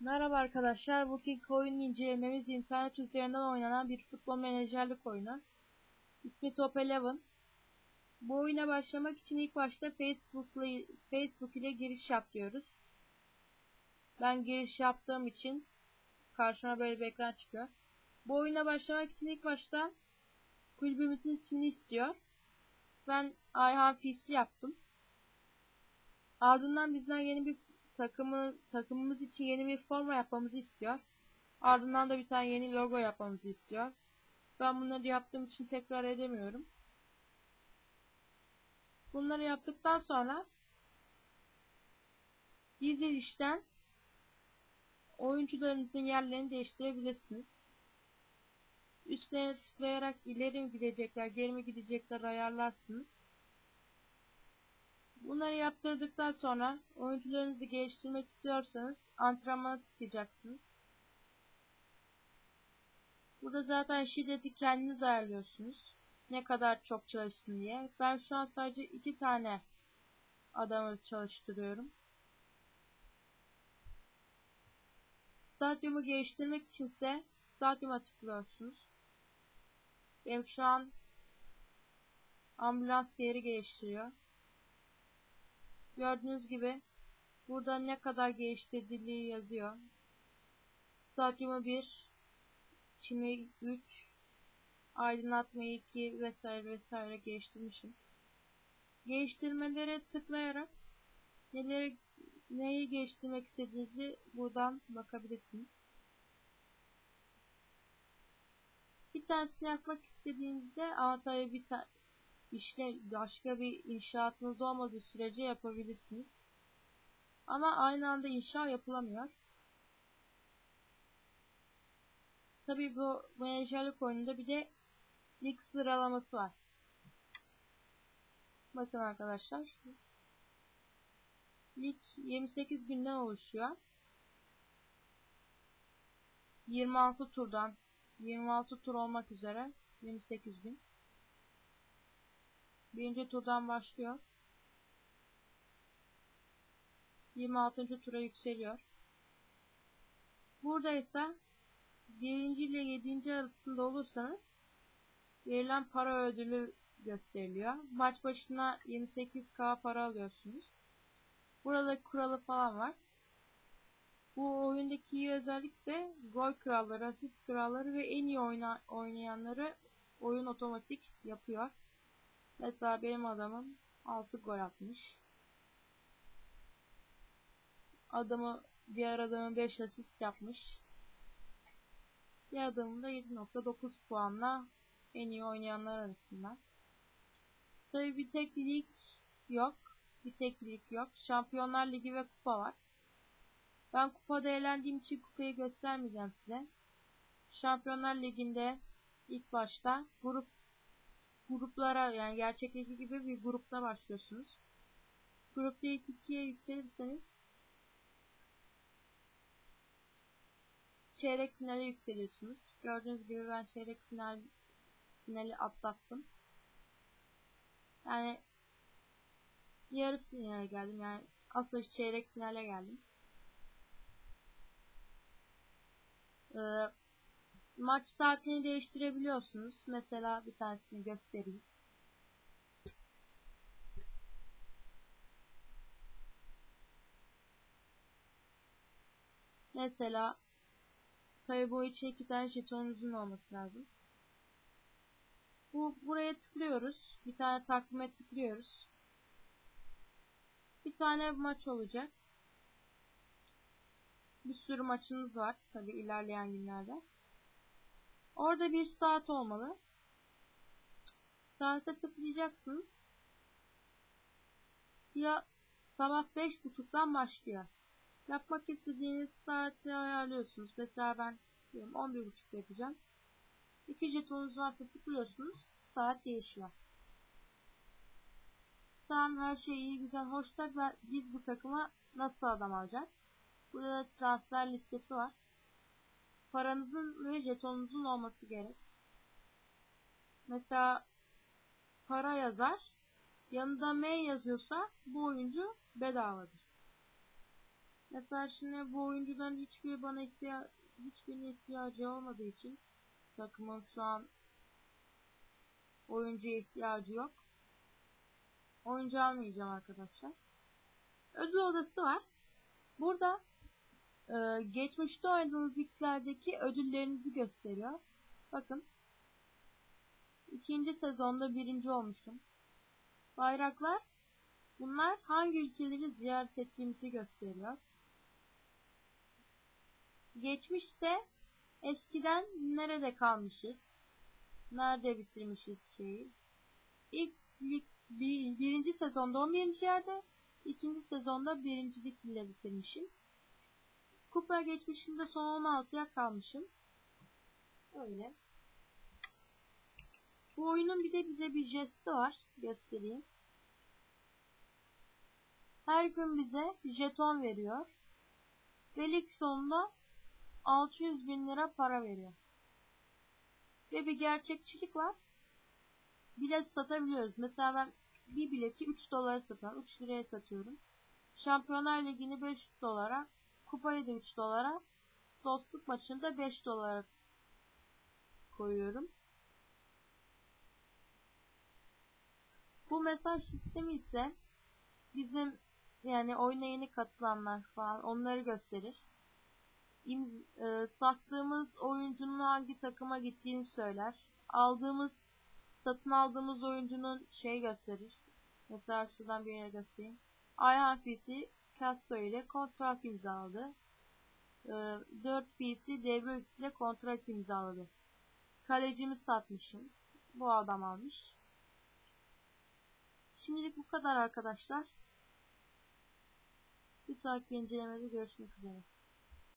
Merhaba arkadaşlar. Bugünkü oyun incelememiz internet üzerinden oynanan bir futbol menajerlik oyunu. İsmi Top 11. Bu oyuna başlamak için ilk başta Facebook ile, giriş yap diyoruz. Ben giriş yaptığım için karşıma böyle bir ekran çıkıyor. Bu oyuna başlamak için ilk başta kulübümüzün ismini istiyor. Ben Ayhan Fisi yaptım. Ardından bizden yeni bir takımı takımımız için yeni bir forma yapmamızı istiyor. Ardından da bir tane yeni logo yapmamızı istiyor. Ben bunları yaptığım için tekrar edemiyorum. Bunları yaptıktan sonra dizilişten oyuncularınızın yerlerini değiştirebilirsiniz. Üstlerine tıklayarak ileri mi gidecekler, geri mi gidecekler ayarlarsınız. Bunları yaptırdıktan sonra oyuncularınızı geliştirmek istiyorsanız antrenmana tıklayacaksınız. Burada zaten şiddeti kendiniz ayarlıyorsunuz. Ne kadar çok çalışsın diye. Ben şu an sadece iki tane adamı çalıştırıyorum. Stadyumu geliştirmek içinse stadyuma tıklıyorsunuz. Benim şu an ambulans yeri geliştiriyor. Gördüğünüz gibi burada ne kadar geliştirdiği yazıyor. Stadyumu 1, çimi 3, aydınlatmayı 2 vesaire vesaire geliştirmişim. Geliştirmelere tıklayarak neleri neyi geliştirmek istediğinizi buradan bakabilirsiniz. Bir tanesini yapmak istediğinizde ama tabii bir ta işle başka bir inşaatınız olmadığı sürece yapabilirsiniz. Ama aynı anda inşa yapılamıyor. Tabii bu menajerlik oyununda bir de lig sıralaması var. Bakın arkadaşlar. Lig 28 günden oluşuyor. 26 turdan 26 tur olmak üzere 28 gün. Birinci turdan başlıyor. 26. tura yükseliyor. Burada ise 1. ile 7. arasında olursanız verilen para ödülü gösteriliyor. Maç başına 28k para alıyorsunuz. Burada kuralı falan var. Bu oyundaki iyi özellik ise gol kralları, asist kralları ve en iyi oyna oynayanları oyun otomatik yapıyor. Mesela benim adamım 6 gol atmış. Adamı diğer adamın 5 asist yapmış. Diğer adamın da 7.9 puanla en iyi oynayanlar arasında. Tabi bir tek lig yok. Bir tek lig yok. Şampiyonlar Ligi ve kupa var. Ben kupada eğlendiğim için kupayı göstermeyeceğim size. Şampiyonlar Ligi'nde ilk başta grup gruplara yani gerçekteki gibi bir grupta başlıyorsunuz. Grupta ilk ikiye yükselirseniz çeyrek finale yükseliyorsunuz. Gördüğünüz gibi ben çeyrek final finali atlattım. Yani yarı finale geldim yani asıl çeyrek finale geldim. Ee, maç saatini değiştirebiliyorsunuz. Mesela bir tanesini göstereyim. Mesela tabi bu için iki tane jetonunuzun olması lazım. Bu buraya tıklıyoruz. Bir tane takvime tıklıyoruz. Bir tane maç olacak. Bir sürü maçınız var tabi ilerleyen günlerde. Orada bir saat olmalı. Saate tıklayacaksınız. Ya sabah 5.30'dan başlıyor. Yapmak istediğiniz saati ayarlıyorsunuz. Mesela ben diyelim 11.30'da yapacağım. İki jetonunuz varsa tıklıyorsunuz. Saat değişiyor. Tamam her şey iyi güzel hoş da biz bu takıma nasıl adam alacağız? Burada da transfer listesi var paranızın ve jetonunuzun olması gerek. Mesela para yazar. Yanında M yazıyorsa bu oyuncu bedavadır. Mesela şimdi bu oyuncuların hiçbir bana ihtiya hiçbirine ihtiyacı olmadığı için takımım şu an oyuncuya ihtiyacı yok. Oyuncu almayacağım arkadaşlar. Ödül odası var. Burada e, geçmişte oynadığınız liglerdeki ödüllerinizi gösteriyor. Bakın. ikinci sezonda birinci olmuşum. Bayraklar bunlar hangi ülkeleri ziyaret ettiğimizi gösteriyor. Geçmişse eskiden nerede kalmışız? Nerede bitirmişiz şeyi? İlk lig bir, birinci sezonda 11. yerde, ikinci sezonda birincilik ile bitirmişim. Kupa geçmişimde son 16'ya kalmışım. Öyle. Bu oyunun bir de bize bir jesti var. Göstereyim. Her gün bize jeton veriyor. Ve lig sonunda 600 bin lira para veriyor. Ve bir gerçekçilik var. Bilet satabiliyoruz. Mesela ben bir bileti 3 dolara satıyorum. 3 liraya satıyorum. Şampiyonlar Ligi'ni 5 dolara, kupayı da 3 dolara, dostluk maçını da 5 dolara koyuyorum. Bu mesaj sistemi ise bizim yani oyuna yeni katılanlar falan onları gösterir. İmz e, sattığımız oyuncunun hangi takıma gittiğini söyler. Aldığımız satın aldığımız oyuncunun şey gösterir. Mesela şuradan bir yere göstereyim. Ayhan Fisi Castro ile kontrat imzaladı. E, 4 PC Devre X ile kontrat imzaladı. Kalecimi satmışım. Bu adam almış. Şimdilik bu kadar arkadaşlar. Bir sonraki incelemede görüşmek üzere.